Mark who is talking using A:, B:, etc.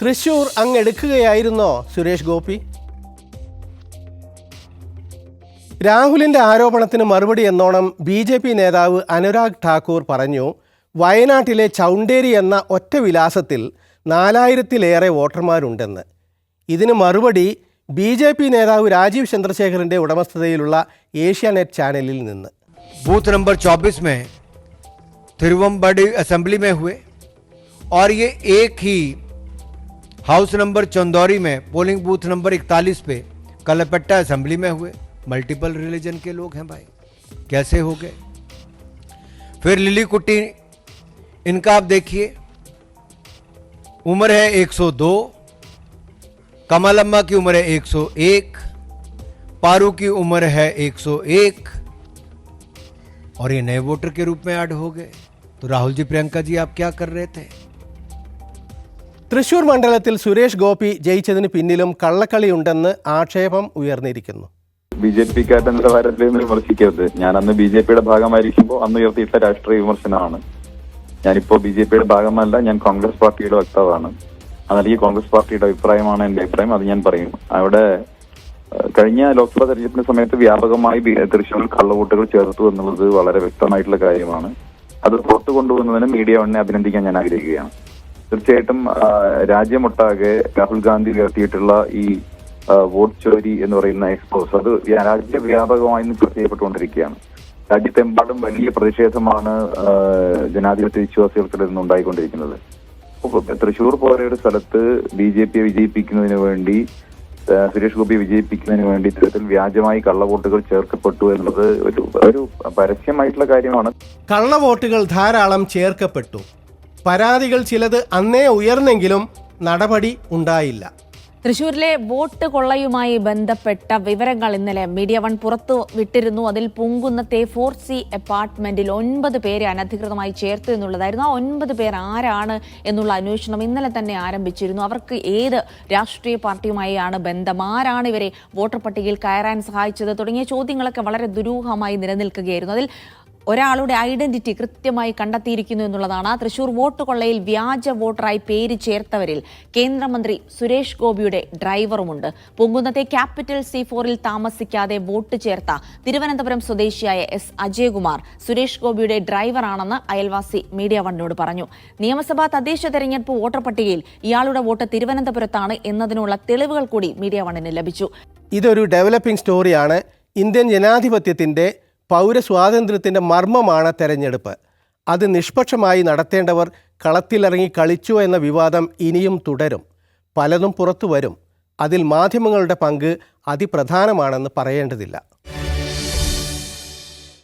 A: തൃശൂർ അങ്ങെടുക്കുകയായിരുന്നോ സുരേഷ് ഗോപി രാഹുലിന്റെ ആരോപണത്തിന് മറുപടി എന്നോണം ബി ജെ പി നേതാവ് അനുരാഗ് ഠാക്കൂർ പറഞ്ഞു വയനാട്ടിലെ ചൗണ്ടേരി എന്ന ഒറ്റ വിലാസത്തിൽ നാലായിരത്തിലേറെ വോട്ടർമാരുണ്ടെന്ന് ഇതിന് മറുപടി ബി ജെ പി നേതാവ് രാജീവ് ചന്ദ്രശേഖറിന്റെ ഉടമസ്ഥതയിലുള്ള ഏഷ്യാനെറ്റ് ചാനലിൽ നിന്ന്
B: बूथ नंबर 24 में थिरुवम्बडी असेंबली में हुए और ये एक ही हाउस नंबर चंदौरी में, पोलिंग बूथ नंबर 41 पे, कलपट्टा असेंबली में हुए। मल्टीपल रिलीजन के लोग हैं भाई। कैसे हो गए? फिर लिली कुट्टी, इनका आप देखिए। उम्र है 102 कमल अम्मा की उम्र है 101 पारू की उम्र है 101 और ये नए वोटर के रूप में ऐड हो गए। तो राहुल जी, प्रियंका जी, आप क्या कर रहे थे?
A: തൃശൂർ മണ്ഡലത്തിൽ സുരേഷ് ഗോപി ജയിച്ചതിന് പിന്നിലും കള്ളക്കളിയുണ്ടെന്ന് ആക്ഷേപം ഉയർന്നിരിക്കുന്നു.
C: ബി ജെ നിലവാരത്തിൽ നിന്ന് വിമർശിക്കരുത്. ഞാൻ അന്ന് ബി ജെ പിയുടെ ഭാഗമായിരിക്കുമ്പോൾ അന്ന് ഉയർത്തിയിട്ട രാഷ്ട്രീയ വിമർശനമാണ്. ഞാനിപ്പോ ബി ജെ പിയുടെ ഭാഗമല്ല ഞാൻ കോൺഗ്രസ് പാർട്ടിയുടെ വക്താവാണ്. എന്നാൽ ഈ കോൺഗ്രസ് പാർട്ടിയുടെ അഭിപ്രായമാണ് എന്റെ അഭിപ്രായം അത് ഞാൻ പറയും. അവിടെ കഴിഞ്ഞ ലോക്സഭാ തെരഞ്ഞെടുപ്പിന്റെ സമയത്ത് വ്യാപകമായി തൃശ്ശൂരിൽ കള്ളവോട്ടുകൾ ചേർത്തു എന്നുള്ളത് വളരെ വ്യക്തമായിട്ടുള്ള കാര്യമാണ്. അത് പുറത്തു കൊണ്ടുവന്നതിന് മീഡിയ വണ്ണിനെ അഭിനന്ദിക്കാൻ ഞാൻ ആഗ്രഹിക്കുകയാണ്. തീർച്ചയായിട്ടും രാജ്യമൊട്ടാകെ രാഹുൽ ഗാന്ധി ഉയർത്തിയിട്ടുള്ള ഈ വോട്ട് ചോരി എന്ന് പറയുന്ന എക്സ്പോസ് അത് രാജ്യവ്യാപകമായി ചർച്ച ചെയ്യപ്പെട്ടുകൊണ്ടിരിക്കുകയാണ് രാജ്യത്തെമ്പാടും വലിയ പ്രതിഷേധമാണ് ജനാധിപത്യ വിശ്വാസികൾക്കിടയിൽ നിന്ന് ഉണ്ടായിക്കൊണ്ടിരിക്കുന്നത്. തൃശൂർ പോലെ ഒരു സ്ഥലത്ത് ബി ജെ പിയെ വിജയിപ്പിക്കുന്നതിന് വേണ്ടി സുരേഷ് ഗോപിയെ വിജയിപ്പിക്കുന്നതിന് വേണ്ടി ഇത്തരത്തിൽ വ്യാജമായി കള്ളവോട്ടുകൾ ചേർക്കപ്പെട്ടു എന്നുള്ളത് ഒരു ഒരു പരസ്യമായിട്ടുള്ള കാര്യമാണ്.
A: കള്ളവോട്ടുകൾ ധാരാളം ചേർക്കപ്പെട്ടു. പരാതികൾ ചിലത് അന്നേ ഉയർന്നെങ്കിലും നടപടി ഉണ്ടായില്ല.
D: തൃശൂരിലെ വോട്ട് കൊള്ളയുമായി ബന്ധപ്പെട്ട വിവരങ്ങൾ ഇന്നലെ മീഡിയ വൺ പുറത്തു വിട്ടിരുന്നു. അതിൽ പുങ്കുന്നത്തെ ഫോർ സി അപ്പാർട്ട്മെന്റിൽ ഒൻപത് പേരെ അനധികൃതമായി ചേർത്തു എന്നുള്ളതായിരുന്നു. ആ ഒൻപത് പേർ ആരാണ് എന്നുള്ള അന്വേഷണം ഇന്നലെ തന്നെ ആരംഭിച്ചിരുന്നു. അവർക്ക് ഏത് രാഷ്ട്രീയ പാർട്ടിയുമായാണ് ബന്ധം? ആരാണ് ഇവരെ വോട്ടർ പട്ടികയിൽ കയറാൻ സഹായിച്ചത്? തുടങ്ങിയ ചോദ്യങ്ങളൊക്കെ വളരെ ദുരൂഹമായി നിലനിൽക്കുകയായിരുന്നു. അതിൽ ഒരാളുടെ ഐഡന്റിറ്റി കൃത്യമായി കണ്ടെത്തിയിരിക്കുന്നു എന്നുള്ളതാണ്. തൃശൂർ വോട്ട് കൊള്ളയിൽ വ്യാജ വോട്ടറായി പേര് ചേർത്തവരിൽ കേന്ദ്രമന്ത്രി സുരേഷ് ഗോപിയുടെ ഡ്രൈവറുമുണ്ട്. പൊങ്കുന്നത്തെ ക്യാപിറ്റൽ സി ഫോറിൽ താമസിക്കാതെ വോട്ട് ചേർത്ത തിരുവനന്തപുരം സ്വദേശിയായ എസ് അജയകുമാർ സുരേഷ് ഗോപിയുടെ ഡ്രൈവറാണെന്ന് അയൽവാസി മീഡിയ വണ്ണിനോട് പറഞ്ഞു. നിയമസഭാ തദ്ദേശ തെരഞ്ഞെടുപ്പ് വോട്ടർ പട്ടികയിൽ ഇയാളുടെ വോട്ട് തിരുവനന്തപുരത്താണ് എന്നതിനുള്ള തെളിവുകൾ കൂടി മീഡിയ വണ്ണിന് ലഭിച്ചു.
A: ഇതൊരു ഡെവലപ്പിംഗ് സ്റ്റോറിയാണ്. ഇന്ത്യൻ ജനാധിപത്യത്തിന്റെ പൗരസ്വാതന്ത്ര്യത്തിന്റെ മർമ്മമാണ് തെരഞ്ഞെടുപ്പ്. അത് നിഷ്പക്ഷമായി നടത്തേണ്ടവർ കളത്തിലിറങ്ങി കളിച്ചു എന്ന വിവാദം ഇനിയും തുടരും. പലതും പുറത്തു വരും. അതിൽ മാധ്യമങ്ങളുടെ പങ്ക് അതിപ്രധാനമാണെന്ന് പറയേണ്ടതില്ല.